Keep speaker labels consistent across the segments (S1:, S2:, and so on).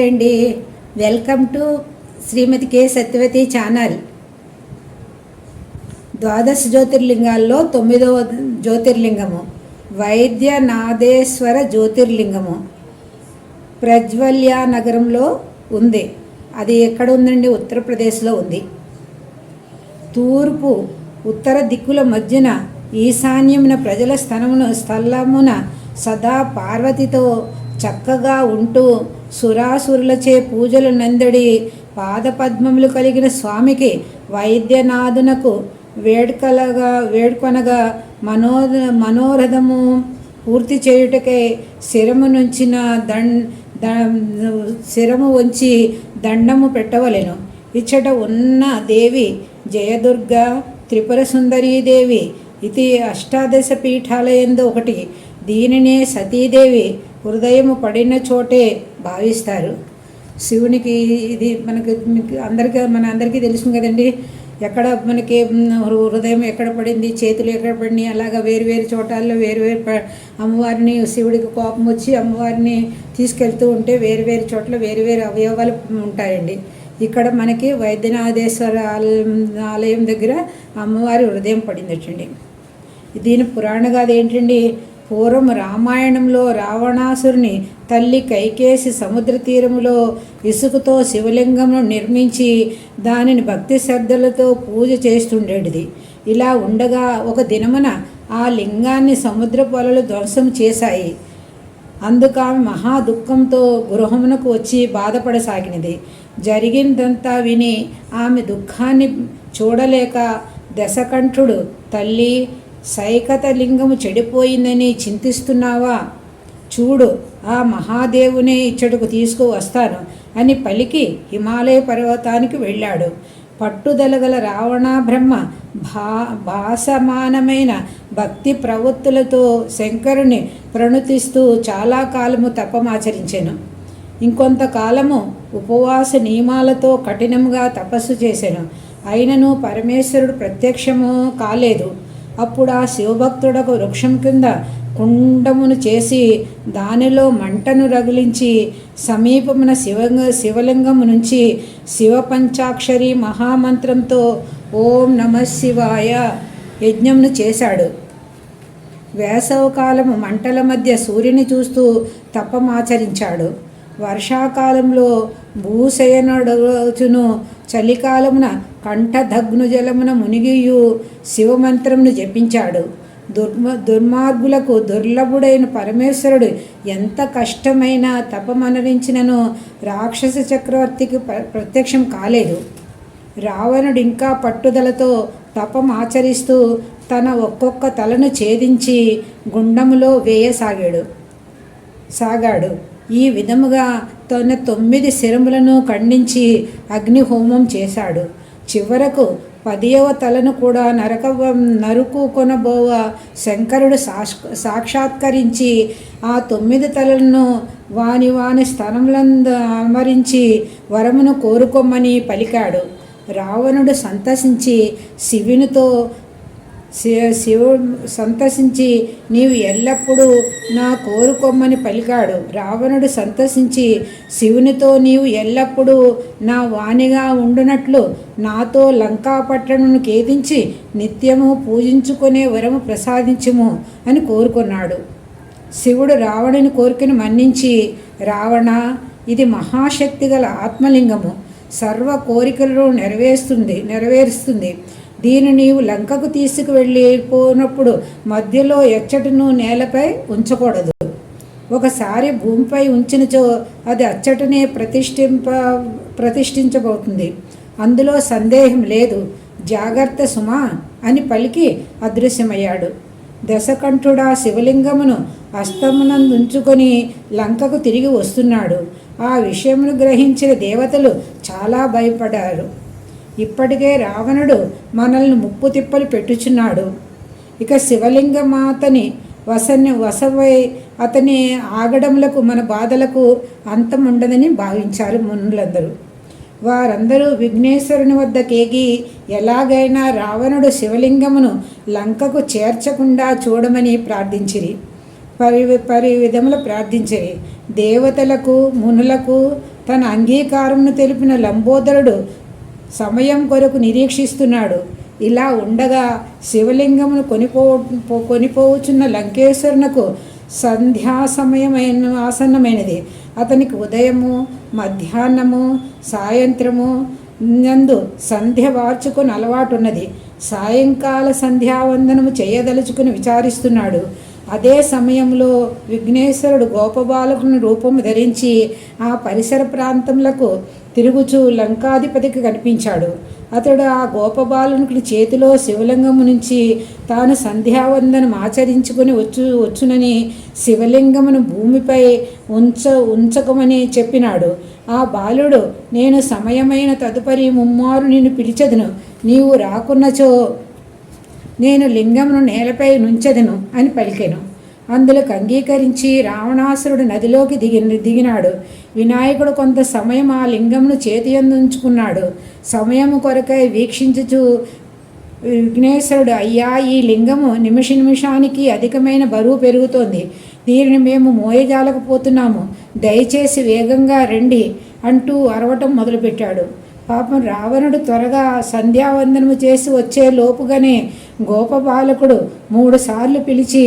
S1: అండి. Welcome to Shrimati K Satyavathi channel. ద్వాదశ జ్యోతిర్లింగాల్లో తొమ్మిదవ జ్యోతిర్లింగము వైద్యనాథేశ్వర జ్యోతిర్లింగము ప్రజ్వల్య నగరంలో ఉంది. అది ఎక్కడ ఉందండి ఉత్తరప్రదేశ్లో ఉంది. తూర్పు ఉత్తర దిక్కుల మధ్యన ఈశాన్యమున ప్రజల స్థలమున స్థలమున సదా పార్వతితో చక్కగా ఉంటూ సురాసురులచే పూజలు నందడి పాదపద్మములు కలిగిన స్వామికి వైద్యనాథునకు వేడుకలగా వేడుకొనగా మనో మనోరథము పూర్తి చేయుటకై శిరము నుంచిన దండ శిరము ఉంచి దండము పెట్టవలెను. ఇచ్చట ఉన్న దేవి జయదుర్గ త్రిపుర సుందరీదేవి ఇది అష్టాదశ పీఠాలయందు ఒకటి. దీనినే సతీదేవి హృదయము పడిన చోటే భావిస్తారు. శివునికి ఇది మనకి అందరికీ మన అందరికీ తెలుసు కదండి. ఎక్కడ మనకి హృదయం ఎక్కడ పడింది చేతులు ఎక్కడ పడినాయి అలాగా వేరు వేరు చోటాల్లో వేరు వేరు అమ్మవారిని శివుడికి కోపం వచ్చి అమ్మవారిని తీసుకెళ్తూ ఉంటే వేరు వేరు చోట్ల వేరు వేరు అవయవాలు ఉంటాయండి. ఇక్కడ మనకి వైద్యనాథేశ్వర ఆలయం ఆలయం దగ్గర అమ్మవారి హృదయం పడిందటండి. దీని పురాణ ఏంటండి? పూర్వం రామాయణంలో రావణాసురుని తల్లి కైకేసి సముద్ర తీరములో ఇసుకతో శివలింగమును నిర్మించి దానిని భక్తి శ్రద్ధలతో పూజ చేస్తుండేటిది. ఇలా ఉండగా ఒక దినమున ఆ లింగాన్ని సముద్ర పొలలు ధ్వంసం చేశాయి. అందుకు ఆమె మహా దుఃఖంతో గృహమునకు వచ్చి బాధపడసాగినది. జరిగిందంతా విని ఆమె దుఃఖాన్ని చూడలేక దశకంఠుడు తల్లి సైకత లింగము చెడిపోయిందని చింతిస్తున్నావా? చూడు ఆ మహాదేవునే ఇచ్చటకు తీసుకువస్తాను అని పలికి హిమాలయ పర్వతానికి వెళ్ళాడు. పట్టుదలగల రావణ బ్రహ్మ భా భాసమానమైన భక్తి ప్రవృత్తులతో శంకరుని ప్రణుతిస్తూ చాలా కాలము తపమాచరించాను. ఇంకొంతకాలము ఉపవాస నియమాలతో కఠినంగా తపస్సు చేశాను అయినను పరమేశ్వరుడు ప్రత్యక్షము కాలేదు. అప్పుడు ఆ శివభక్తుడకు వృక్షం కింద కుండమును చేసి దానిలో మంటను రగిలించి సమీపమున శివ శివలింగము నుంచి శివ పంచాక్షరి మహామంత్రంతో ఓం నమ శివాయ యజ్ఞమును చేశాడు. వేసవకాలము మంటల మధ్య సూర్యుని చూస్తూ తపమాచరించాడు వర్షాకాలంలో భూశయనుడుచును చలికాలమున కంఠదగ్నుజలమున మునిగియు శివమంత్రమును జపించాడు. దుర్మ దుర్మార్గులకు దుర్లభుడైన పరమేశ్వరుడు ఎంత కష్టమైన తపమనరించినను రాక్షస చక్రవర్తికి ప్ర- ప్రత్యక్షం కాలేదు. రావణుడు ఇంకా పట్టుదలతో తపం ఆచరిస్తూ తన ఒక్కొక్క తలను ఛేదించి గుండములో వేయసాగాడు. సాగాడు. ఈ విధముగా తన తొమ్మిది శిరములను ఖండించి అగ్నిహోమం చేశాడు. చివరకు పదియవ తలను కూడా నరక నరుకు కొనబోవ శంకరుడు సాక్షాత్కరించి ఆ తొమ్మిది తలలను వాని వాని స్థనములందు అమరించి వరమును కోరుకోమని పలికాడు. రావణుడు సంతసించి శివునితో శివుడు సంతసించి నీవు ఎల్లప్పుడూ నా కోరుకొమ్మని పలికాడు. రావణుడు సంతసించి శివునితో నీవు ఎల్లప్పుడూ నా వాణిగా ఉండునట్లు నాతో లంకాపట్టణను కేదించి నిత్యము పూజించుకునే వరము ప్రసాదించుము అని కోరుకున్నాడు. శివుడు రావణుని కోరికను మన్నించి రావణ ఇది మహాశక్తి గల ఆత్మలింగము. సర్వ కోరికలను నెరవేరుస్తుంది నెరవేరుస్తుంది. దీని నీవు లంకకు తీసుకువెళ్ళిపోనప్పుడు మధ్యలో ఎచ్చటను నేలపై ఉంచకూడదు. ఒకసారి భూమిపై ఉంచినచో అది అచ్చటనే ప్రతిష్ఠింప ప్రతిష్ఠించబోతుంది. అందులో సందేహం లేదు. జాగ్రత్త సుమా అని పలికి అదృశ్యమయ్యాడు. దశకంఠుడా శివలింగమును అస్తమునందుంచుకొని లంకకు తిరిగి వస్తున్నాడు. ఆ విషయమును గ్రహించిన దేవతలు చాలా భయపడారు. ఇప్పటికే రావణుడు మనల్ని ముప్పు తిప్పలు పెట్టుచున్నాడు. ఇక శివలింగం అతని వసని వసవై అతని ఆగడములకు మన బాధలకు అంతం ఉండదని భావించారు మునులందరూ. వారందరూ విఘ్నేశ్వరుని వద్ద కేగి ఎలాగైనా రావణుడు శివలింగమును లంకకు చేర్చకుండా చూడమని ప్రార్థించిరి. పరి పరి విధములు ప్రార్థించిరి. దేవతలకు మునులకు తన అంగీకారమును తెలిపిన లంబోదరుడు సమయం కొరకు నిరీక్షిస్తున్నాడు. ఇలా ఉండగా శివలింగమును కొనిపో కొనిపోవచ్చున్న లంకేశ్వరునకు సంధ్యా సమయమైన ఆసన్నమైనది. అతనికి ఉదయము మధ్యాహ్నము సాయంత్రము నందు సంధ్య వార్చుకుని అలవాటున్నది. సాయంకాల సంధ్యావందనము చేయదలుచుకుని విచారిస్తున్నాడు. అదే సమయంలో విఘ్నేశ్వరుడు గోపబాలకుని రూపము ధరించి ఆ పరిసర ప్రాంతములకు తిరుగుచూ లంకాధిపతికి కనిపించాడు. అతడు ఆ గోపబాలనుకుడి చేతిలో శివలింగము నుంచి తాను సంధ్యావందనం ఆచరించుకుని వచ్చు వచ్చునని శివలింగమును భూమిపై ఉంచ ఉంచకమని చెప్పినాడు. ఆ బాలుడు నేను సమయమైన తదుపరి ముమ్మారు నిన్ను పిలిచెదను. నీవు రాకున్నచో నేను లింగమును నేలపై నుంచెదను అని పలికెను. అందులకు అంగీకరించి రావణాసురుడు నదిలోకి దిగి దిగినాడు. వినాయకుడు కొంత సమయం ఆ లింగంను చేతి ఉంచుకున్నాడు సమయము కొరకై వీక్షించుచు విఘ్నేశ్వరుడు అయ్యా ఈ లింగము నిమిష నిమిషానికి అధికమైన బరువు పెరుగుతోంది. దీనిని మేము మోయజాలకపోతున్నాము దయచేసి వేగంగా రండి అంటూ అరవటం మొదలుపెట్టాడు. పాపం రావణుడు త్వరగా సంధ్యావందనము చేసి వచ్చే లోపుగానే గోపబాలకుడు మూడుసార్లు పిలిచి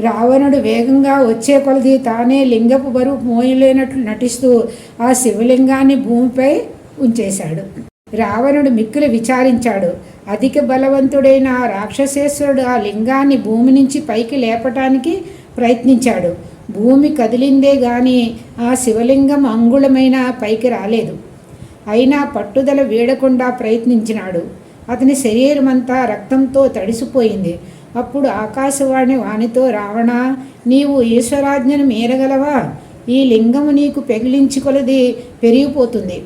S1: రావణుడు వేగంగా వచ్చే కొలది తానే లింగపు బరువు మోయలేనట్లు నటిస్తూ ఆ శివలింగాన్ని భూమిపై ఉంచేశాడు. రావణుడు మిక్కులు విచారించాడు. అధిక బలవంతుడైన ఆ రాక్షసేశ్వరుడు ఆ లింగాన్ని భూమి నుంచి పైకి లేపటానికి ప్రయత్నించాడు. భూమి కదిలిందే గాని ఆ శివలింగం అంగుళమైన పైకి రాలేదు. అయినా పట్టుదల వీడకుండా ప్రయత్నించినాడు. అతని శరీరమంతా రక్తంతో తడిసిపోయింది. అప్పుడు ఆకాశవాణి వానితో రావణ నీవు ఈశ్వరాజ్ఞను మీరగలవా? ఈ లింగము నీకు పెగిలించి కొలది పెరిగిపోతుంది.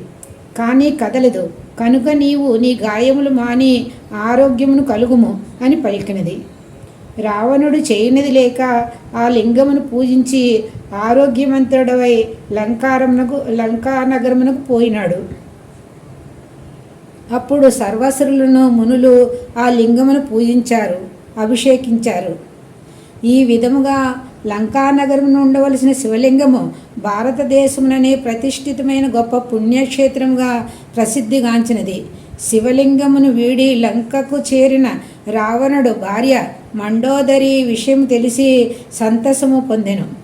S1: కానీ కదలదు. కనుక నీవు నీ గాయములు మాని ఆరోగ్యమును కలుగుము అని పలికినది. రావణుడు చేయనిది లేక ఆ లింగమును పూజించి ఆరోగ్యవంతుడవై లంకారమునకు లంకానగరమునకు పోయినాడు. అప్పుడు సర్వసురులను మునులు ఆ లింగమును పూజించారు. అభిషేకించారు. ఈ విధముగా లంకానగరం ఉండవలసిన శివలింగము భారతదేశముననే ప్రతిష్ఠితమైన గొప్ప పుణ్యక్షేత్రంగా ప్రసిద్ధిగాంచినది. శివలింగమును వీడి లంకకు చేరిన రావణుడు భార్య మండోదరి విషయం తెలిసి సంతసము పొందెను.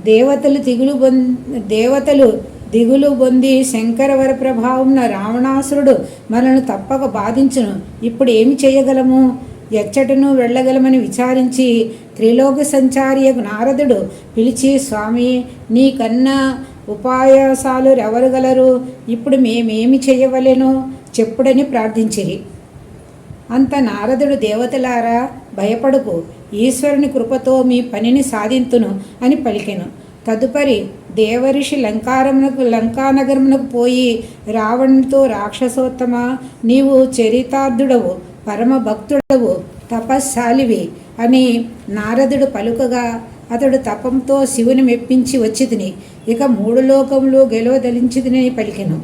S1: దేవతలు దిగులు బొం దేవతలు దిగులు పొంది శంకరవర ప్రభావంన రావణాసురుడు మనను తప్పక బాధించును. ఇప్పుడు ఏమి చేయగలము? ఎచ్చటను వెళ్ళగలమని విచారించి త్రిలోక సంచారియకు నారదుడు పిలిచి స్వామి నీకన్నా ఉపాయాసాలు ఎవరు ఇప్పుడు మేమేమి చేయవలెను? చెప్పుడని ప్రార్థించిరి. అంత నారదుడు దేవతలారా భయపడుకు. ఈశ్వరుని కృపతో మీ పనిని సాధింతును అని పలికెను. తదుపరి దేవరిషి లంకారమునకు లంకానగరమునకు పోయి రావణునితో రాక్షసోత్తమ నీవు చరితార్థుడవు. పరమభక్తుడవు తపస్శాలివి అని నారదుడు పలుకగా అతడు తపంతో శివుని మెప్పించి వచ్చిదిని ఇక మూడు లోకములు గెలవదలించిదిని పలికెను.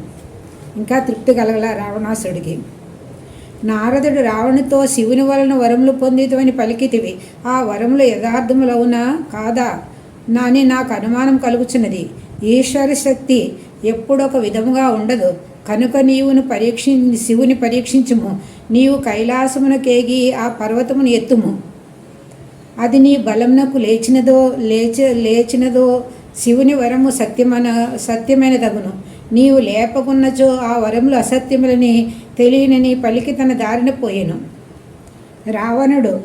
S1: ఇంకా తృప్తి కలగల రావణాసుడికి. నారదుడు రావణుతో శివుని వలన వరములు పొందితమని పలికితివి. ఆ వరములు యథార్థములవునా? కాదా? నాని నాకు అనుమానం కలుగుచున్నది. ఈశ్వర శక్తి ఎప్పుడొక విధముగా ఉండదు. కనుక నీవును పరీక్షి శివుని పరీక్షించుము. నీవు కైలాసమునకేగి ఆ పర్వతమును ఎత్తుము. అది నీ బలమునకు లేచినదో లేచ లేచినదో శివుని వరము సత్యమన సత్యమైనదగును. నీవు లేపకున్నచో ఆ వరములు అసత్యములని తెలియనని పలికి తన దారిన పోయెను. రావణుడు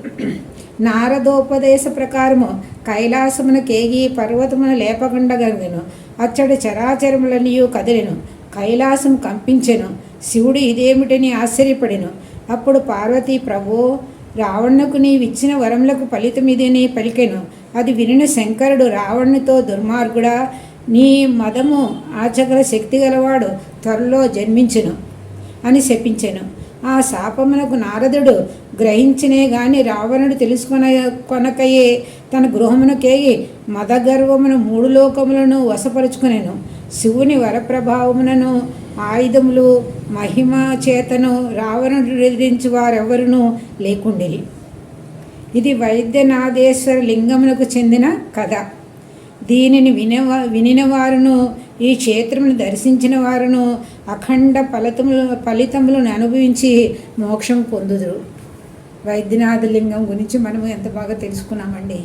S1: నారదోపదేశ ప్రకారము కైలాసమున కేగి పర్వతమున లేపకుండగలిగను అచ్చడి చరాచరములనియు కదిలెను. కైలాసం కంపించెను. శివుడు ఇదేమిటని ఆశ్చర్యపడెను. అప్పుడు పార్వతీ ప్రభో రావణుకు నీవిచ్చిన వరములకు ఫలితం ఇదేని పలికెను. అది వినిన శంకరుడు రావణునితో దుర్మార్గుడా నీ మదము ఆచగల శక్తి గలవాడు త్వరలో జన్మించెను అని శపించెను. ఆ శాపమునకు నారదుడు గ్రహించినే గాని రావణుడు తెలుసుకొన కొనకయే తన గృహమునకేగి మదగర్వమును మూడు లోకములను వశపరుచుకునేను. శివుని వరప్రభావమునను ఆయుధములు మహిమ చేతను రావణుడు ఎదిరించి వారెవరునూ లేకుండిరి. ఇది వైద్యనాథేశ్వర లింగమునకు చెందిన కథ. దీనిని వినవ వినిన వారును ఈ క్షేత్రమును దర్శించిన వారును అఖండ ఫలితములు ఫలితములను అనుభవించి మోక్షం పొందుదురు. వైద్యనాథ లింగం గురించి మనము ఎంత బాగా తెలుసుకున్నామండి.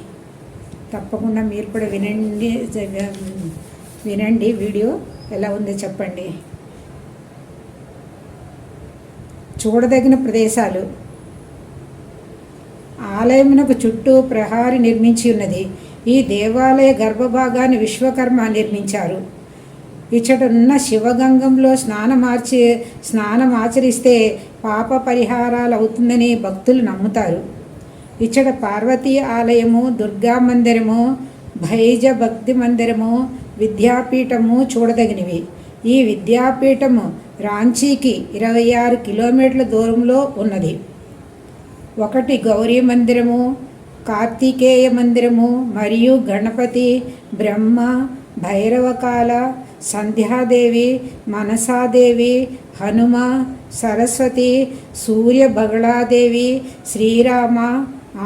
S1: తప్పకుండా మీరు కూడా వినండి వినండి వీడియో ఎలా ఉందో చెప్పండి. చూడదగిన ప్రదేశాలు. ఆలయమునకు చుట్టూ ప్రహారి నిర్మించి ఉన్నది. ఈ దేవాలయ గర్భభాగాన్ని విశ్వకర్మ నిర్మించారు. ఇచ్చటనున్న శివగంగంలో స్నానమార్చి స్నానం ఆచరిస్తే పాప పరిహారాలు అవుతుందని భక్తులు నమ్ముతారు. ఇచ్చట పార్వతీ ఆలయము దుర్గా మందిరము భైజ భక్తి మందిరము విద్యాపీఠము చూడదగినవి. ఈ విద్యాపీఠము రాంచీకి ఇరవై ఆరు కిలోమీటర్ల దూరంలో ఉన్నది. ఒకటి గౌరీ మందిరము కార్తికేయ మందిరము మరియు గణపతి బ్రహ్మ భైరవకాల సంధ్యాదేవి మనసాదేవి హనుమ సరస్వతి సూర్య బగళాదేవి శ్రీరామ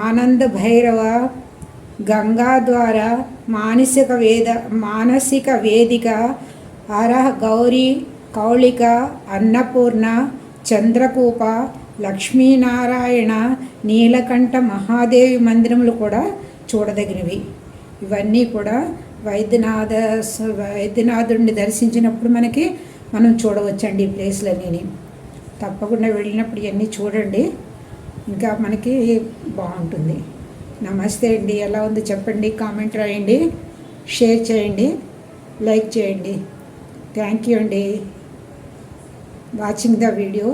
S1: ఆనంద భైరవ గంగా ద్వారా మానసిక వేద మానసిక వేదిక అరహ గౌరీ కౌళిక అన్నపూర్ణ చంద్రకూప లక్ష్మీనారాయణ నీలకంఠ మహాదేవి మందిరములు కూడా చూడదగినవి. ఇవన్నీ కూడా వైద్యనాథ వైద్యనాథుడిని దర్శించినప్పుడు మనకి మనం చూడవచ్చండి ఈ ప్లేస్లన్నీ తప్పకుండా వెళ్ళినప్పుడు ఇవన్నీ చూడండి. ఇంకా మనకి బాగుంటుంది. నమస్తే అండి. ఎలా ఉంది చెప్పండి. కామెంట్ రాయండి. షేర్ చేయండి. లైక్ చేయండి. థ్యాంక్ యూ అండి. Watching the video.